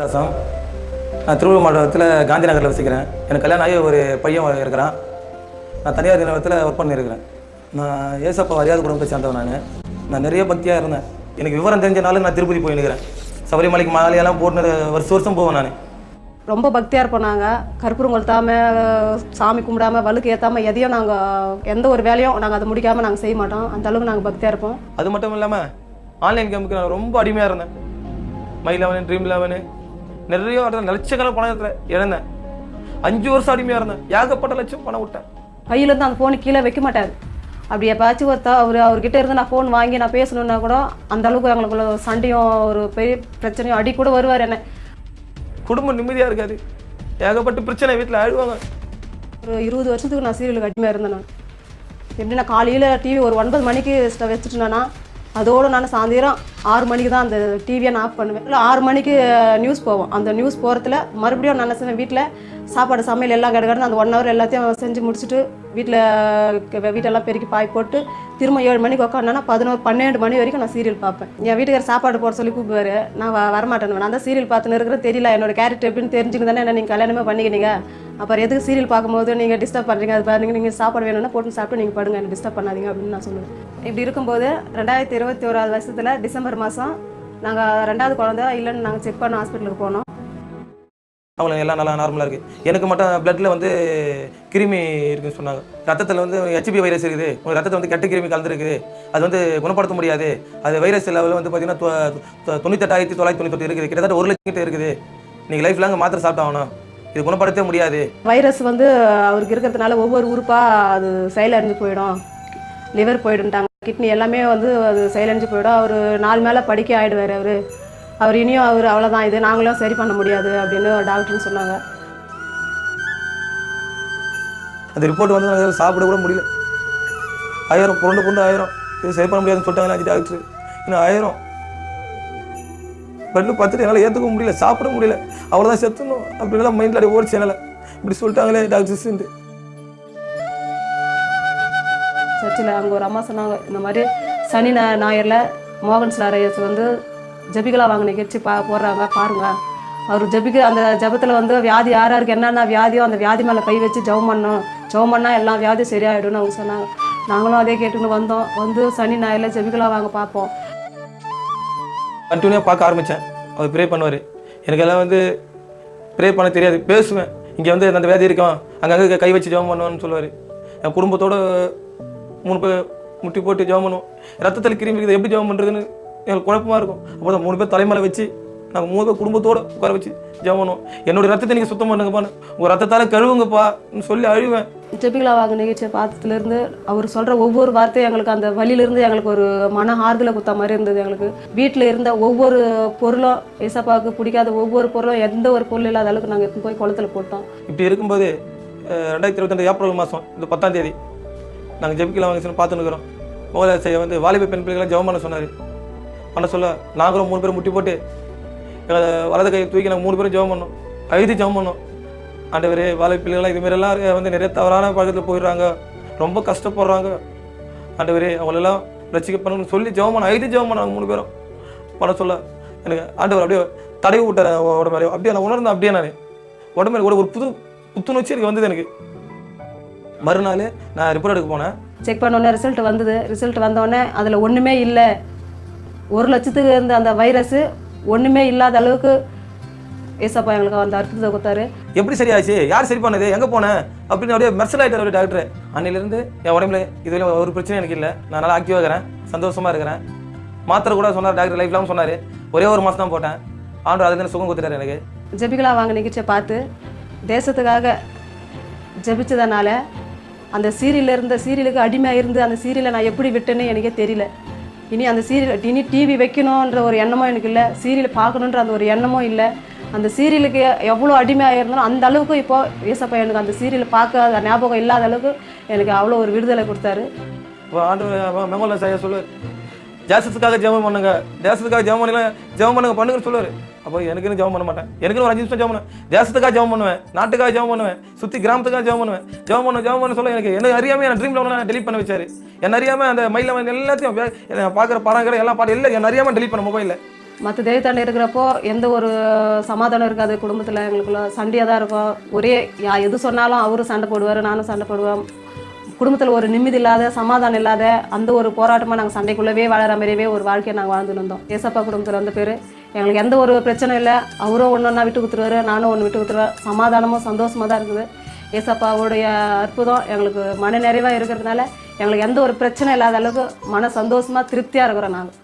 தாசம் நான் திருவள்ளூர் மாவட்டத்தில் காந்தி நகரில் வசிக்கிறேன். எனக்கு கல்யாணம் ஆகி ஒரு பையன் இருக்கிறான். நான் தனியார் நிறுவனத்தில் ஒர்க் பண்ணியிருக்கிறேன் நான் ஏசப்பா அறியாத குடும்பத்தை சேர்ந்தவன் நான். நான் நிறைய பக்தியாக இருந்தேன். எனக்கு விவரம் தெரிஞ்சனால நான் திருப்பதி போயிருக்கிறேன். சபரிமலைக்கு மாலையெல்லாம் போட்டு வருஷம் வருஷம் போவேன் நான். ரொம்ப பக்தியாக இருப்போம் நாங்கள் கற்பூரம் கொளுத்தாம சாமி கும்பிடாம வழுக்கு ஏற்றாம எதையும் நாங்கள் எந்த ஒரு வேலையும் நாங்கள் அதை முடிக்காமல் நாங்கள் செய்ய மாட்டோம். அந்த அளவுக்கு நாங்கள் பக்தியாக இருப்போம். அது மட்டும் இல்லாமல் ஆன்லைன் கேமுக்கு நான் ரொம்ப அடிமையாக இருந்தேன். மை லெவனு ட்ரீம் லெவனு நிறைய இடத்துல லட்சக்கணக்கான பணத்தில் இழந்தேன் அஞ்சு வருஷம் அடிமையாக இருந்தேன். ஏகப்பட்ட லட்சம் பணம் விட்டேன். கையிலேருந்து அந்த ஃபோனு கீழே வைக்க மாட்டார். அப்படி எப்போயாச்சும் ஒருத்தா அவர் அவர்கிட்ட இருந்து நான் ஃபோன் வாங்கி நான் பேசணுன்னா கூட அந்த அளவுக்கு எங்களுக்குள்ள சண்டையும் ஒரு பெரிய பிரச்சனையும் அடி கூட வருவார் என்ன. குடும்பம் நிம்மதியாக இருக்காது. ஏகப்பட்ட பிரச்சனை வீட்டில் அழுவாங்க ஒரு இருபது வருஷத்துக்கு நான் சீரியலுக்கு அடிமையாக இருந்தேன் நான். எப்படின்னா காலையில் டிவி ஒரு ஒன்பது மணிக்கு வச்சுட்டேன்னா அதோடு நான் சாயந்தரம் ஆறு மணிக்கு தான் அந்த டிவியை நான் ஆஃப் பண்ணுவேன். இல்லை ஆறு மணிக்கு நியூஸ் போவோம். அந்த நியூஸ் போகிறதுல மறுபடியும் நான் நினச்சேன் செய்வேன் வீட்டில் சாப்பாடு சமையல் எல்லாம் கிடக்கிறது அந்த ஒன் ஹவர் எல்லாத்தையும் செஞ்சு முடிச்சுட்டு வீட்டில் வீட்டெல்லாம் பெருக்கி பாய் போட்டு திரும்ப ஏழு மணிக்கு உட்காந்தேன்னா பதினோரு பன்னெண்டு மணி வரைக்கும் நான் சீரியல் பார்ப்பேன். என் வீட்டுக்கார சாப்பாடு போட சொல்லி கூப்பிடுவாரு. நான் வரமாட்டேன் நான் தான் சீரியல் பார்த்துன்னு இருக்கிறேன் தெரியல. என்னோட கேரக்டர் எப்படின்னு தெரிஞ்சுன்னு தானே என்ன நீங்கள் கல்யாணமே பண்ணிக்கினீங்க. அப்புறம் எதுக்கு சீரியல் பார்க்கும்போது நீங்கள் டிஸ்டர்ப் பண்ணுறீங்க அது பாருங்க நீங்கள் சாப்பாடு வேணும்னா போட்டு சாப்பிட்டு நீங்கள் படுங்க என்ன டிஸ்டர்ப் பண்ணாதீங்க அப்படின்னு நான் சொல்லுவேன். இப்படி இருக்கும்போது ரெண்டாயிரத்தி இருபத்தி ஓராது வருஷத்தில் டிசம்பர் மாதம் நாங்கள் ரெண்டாவது குழந்தை இல்லைன்னு நாங்கள் செக் பண்ண ஹாஸ்பிட்டலுக்கு போனோம். அவங்களுக்கு எல்லாம் நல்லா நார்மலாக இருக்குது எனக்கு மட்டும் பிளட்டில் வந்து கிருமி இருக்குன்னு சொன்னாங்க. ரத்தத்தில் வந்து ஹெச்பி வைரஸ் இருக்குது. உங்கள் ரத்தத்தில் வந்து கெட்ட கிருமி கலந்துருக்குது அது வந்து குணப்படுத்த முடியாது. அது வைரஸ் லெவலில் வந்து பார்த்தீங்கன்னா தொண்ணூத்தெட்டாயிரத்தி தொள்ளாயிரத்தி தொண்ணூத்தொட்டு இருக்குது. கிட்டத்தட்ட ஒரு லட்சம் கிட்ட இருக்குது. நீங்கள் லைஃப் லாங் மாத்திரை சாப்பிட்டாகணும் இது குணப்படுத்தவே முடியாது. வைரஸ் வந்து அவருக்கு இருக்கிறதுனால ஒவ்வொரு உறுப்பாக அது செயலறிஞ்சு போயிடும். லிவர் போயிடுன்ட்டாங்க கிட்னி எல்லாமே வந்து அது செயலறிஞ்சு போயிடும். அவர் நாலு மேலே படிக்க ஆயிடுவார் அவர். அவர் இனியும் அவர் அவ்வளோதான் இது நாங்களும் சரி பண்ண முடியாது அப்படின்னு டாக்டர்னு சொன்னாங்க. அந்த ரிப்போர்ட் வந்து நாங்கள் சாப்பிட கூட முடியல. ஆயிரம் புரண்டு புரண்டு ஆயிரம். இது சரி பண்ண முடியாதுன்னு சொல்லிட்டாங்க டாக்டர் இன்னும் ஆயிரம். பெண்ணு பார்த்துட்டு என்னால் ஏற்றுக்க முடியல சாப்பிட முடியல. அவ்வளோதான் செத்துணும் அப்படின்லாம் மைண்டில் அப்படியே ஓடிச்சு என்னால். இப்படி சொல்லிட்டாங்களே டாக்டர்ஸ்ன்ட்டு. சர்ச்சில் அங்கே ஒரு அம்மா சொன்னாங்க இந்த மாதிரி சனி ஞா- ஞாயிறில் மோகன் ஸ்லாரையஸ் வந்து ஜபிகலா வாங்க நிகழ்ச்சி பா போடுறாங்க பாருங்கள் அவர் ஜபிக்க அந்த ஜபத்தில் வந்து வியாதி யார் யாருக்கு என்னென்ன வியாதியோ அந்த வியாதி மேலே கை வச்சு ஜெபம் பண்ணணும் ஜவம் பண்ணால் எல்லா வியாதியும் சரியாயிடும்னு அவங்க சொன்னாங்க. நாங்களும் அதே கேட்டுன்னு வந்தோம். வந்து சனி ஞாயிறில் ஜபிகலா வாங்க பார்ப்போம். கண்டினியூவாக பார்க்க ஆரம்பித்தேன் அவர் ப்ரே பண்ணுவார். எனக்கு எல்லாம் வந்து ப்ரே பண்ண தெரியாது. பேசுவேன். இங்கே வந்து அந்த வேதி இருக்கும் அங்கங்கே கை வச்சு ஜெபம் பண்ணுவேன்னு சொல்லுவார். என் குடும்பத்தோட மூணு பேர் முட்டி போட்டு ஜெபம் பண்ணுவோம். ரத்தத்தில் கிருமி இருக்குது. எப்படி ஜெபம் பண்ணுறதுன்னு எனக்கு குழப்பமாக இருக்கும். அப்போ தான் மூணு பேர் தலைமலை வச்சு நாங்கள் மூணு பேர் குடும்பத்தோட உட்கார வச்சு பண்ணுவோம் என்னோட ரத்தத்தை நீங்கள் சுத்தம் பண்ணுங்கப்பான்னு உங்கள் ரத்தத்தால் கழுவுங்கப்பான்னு சொல்லி அழுவேன். வாங்க நிகழ்ச்சியை பார்த்ததுலேருந்து அவர் சொல்கிற ஒவ்வொரு வார்த்தையும் எங்களுக்கு அந்த வழியிலேருந்து எங்களுக்கு ஒரு மன ஆறுதலை குத்த மாதிரி இருந்தது எங்களுக்கு. வீட்டில் இருந்த ஒவ்வொரு பொருளும் ஏசப்பாவுக்கு பிடிக்காத ஒவ்வொரு பொருளும் எந்த ஒரு பொருள் இல்லாத அளவுக்கு நாங்கள் எடுத்துன்னு போய் குளத்துல போட்டோம். இப்படி இருக்கும்போது ரெண்டாயிரத்தி இருபத்தி ஏப்ரல் மாதம் இந்த பத்தாம் தேதி நாங்கள் ஜெபிக்கலாம் வாங்க பார்த்துன்னு இருக்கிறோம். மோகல செய்ய வந்து வாலிப பெண் பிள்ளைகளை ஜெபம் பண்ண சொன்னார். பண்ண சொல்ல நாங்களும் மூணு பேரும் முட்டி போட்டு வலது கையை தூக்கி நாங்கள் மூணு பேரும் ஜெபம் பண்ணோம். அழுதி ஜெபம் பண்ணோம். ஆண்டவர் வாலிப பிள்ளைகள்லாம் இதுமாரிலாம் வந்து நிறைய தவறான பழக்கத்தில் போயிடுறாங்க. ரொம்ப கஷ்டப்படுறாங்க. ஆண்டவர் அவங்களெல்லாம் ரசிக்க பண்ணணும்னு சொல்லி ஜெபம் பண்ண அழுதி ஜெபம் பண்ணாங்க மூணு பேரும். பண்ண சொல்ல எனக்கு ஆண்டவர் அப்படியே தடவி விட்டார் உடம்பு அப்படியே நான் உணர்ந்தேன் அப்படியே நான். உடம்பு கூட ஒரு புது புத்துணர்ச்சி எனக்கு வந்தது எனக்கு. மறுநாள் நான் ரிப்போர்ட் எடுக்க போனேன். செக் பண்ண உடனே ரிசல்ட் வந்தது. ரிசல்ட் வந்தோடனே அதில் ஒன்றுமே இல்லை. ஒரு லட்சத்துக்கு இருந்த அந்த வைரஸு ஒன்றுமே இல்லாத அளவுக்கு ஏசப்பா எங்களுக்கு அந்த அற்புதத்தை கொடுத்தாரு. எப்படி சரியாச்சு? யார் சரி பண்ணது? எங்கே போனேன் அப்படின்னு அப்படியே மெர்சல் ஆகிட்டார் ஒரு டாக்டர் அன்னையிலேருந்து என் உடம்புல இதுல ஒரு பிரச்சனை எனக்கு இல்லை. நான் நல்லா ஆக்டிவாக இருக்கிறேன். சந்தோஷமாக இருக்கிறேன். மாத்திரை கூட சொன்னார் டாக்டர் லைஃப் லாங் சொன்னார். ஒரே ஒரு மாதம் தான் போட்டேன். ஆண்டு அதுலேருந்து சுகம் கொடுத்துட்டாரு எனக்கு. ஜெபிகலா வாங்க நிகழ்ச்சியை பார்த்து தேசத்துக்காக ஜெபிச்சதனால அந்த சீரியலில் இருந்த சீரியலுக்கு அடிமையாக இருந்து அந்த சீரியலை நான் எப்படி விட்டேன்னு எனக்கே தெரியல. இனி அந்த சீரியல் இனி டிவி வைக்கணுன்ற ஒரு எண்ணமும் எனக்கு இல்லை. சீரியல் பார்க்கணுன்ற அந்த ஒரு எண்ணமும் இல்லை. அந்த சீரியலுக்கு எவ்வளோ அடிமையாக இருந்தாலும் அந்த அளவுக்கு இப்போது ஏசப்பா எனக்கு அந்த சீரியலை பார்க்க அந்த ஞாபகம் இல்லாத அளவுக்கு எனக்கு அவ்வளோ ஒரு விடுதலை கொடுத்தாரு. இப்போ ஆண்டு மெங்கோல செய்ய தேசத்துக்காக ஜெபம் பண்ணுங்க. தேசத்துக்காக ஜெபம் பண்ணல ஜெபம் பண்ணுங்க பண்ணுங்கன்னு சொல்லுவார். அப்போ எனக்குன்னு ஜெபம் பண்ண மாட்டேன். எனக்குன்னு ஒரு அஞ்சு நிமிஷம் ஜெபம் பண்ணுவேன் தேசத்துக்காக ஜெபம் பண்ணுவேன். நாட்டுக்காக ஜெபம் பண்ணுவேன். சுற்றி கிராமத்துக்காக ஜெபம் பண்ணுவேன். ஜெபம் பண்ண ஜெபம் பண்ண சொல்ல எனக்கு என்ன அறியாமல் என் ட்ரீம் லெவலில் டெலிட் பண்ண வச்சாரு. என்ன அறியாமல் அந்த மயில எல்லாத்தையும் என்ன பார்க்குற படங்கள் எல்லாம் பாட்டு எல்லாம் என்ன அறியாமல் டெலிட் பண்ண மொபைலில் மற்ற தெய்வத்தாண்ட இருக்கிறப்போ எந்த ஒரு சமாதானம் இருக்காது. குடும்பத்தில் எங்களுக்குள்ள சண்டையாக தான் இருக்கும். ஒரே யா எது சொன்னாலும் அவரும் சண்டை போடுவார் நானும் சண்டை போடுவேன். குடும்பத்தில் ஒரு நிம்மதி இல்லாத சமாதானம் இல்லாத அந்த ஒரு போராட்டமாக நாங்கள் சண்டைக்குள்ளவே வாழற மாதிரியே ஒரு வாழ்க்கையை நாங்கள் வாழ்ந்துட்டு இருந்தோம். ஏசப்பா குடும்பத்தில் வந்த பேர். எங்களுக்கு எந்த ஒரு பிரச்சனையும் இல்லை. அவரும் ஒன்று ஒன்றா விட்டு கொடுத்துருவாரு நானும் ஒன்று விட்டு கொடுத்துருவேன். சமாதானமும் சந்தோஷமாக தான் இருக்குது. ஏசப்பாவுடைய அற்புதம் எங்களுக்கு மன நிறைவாக இருக்கிறதுனால எங்களுக்கு எந்த ஒரு பிரச்சனை இல்லாத அளவுக்கு மன சந்தோஷமாக திருப்தியாக இருக்கிறோம் நாங்கள்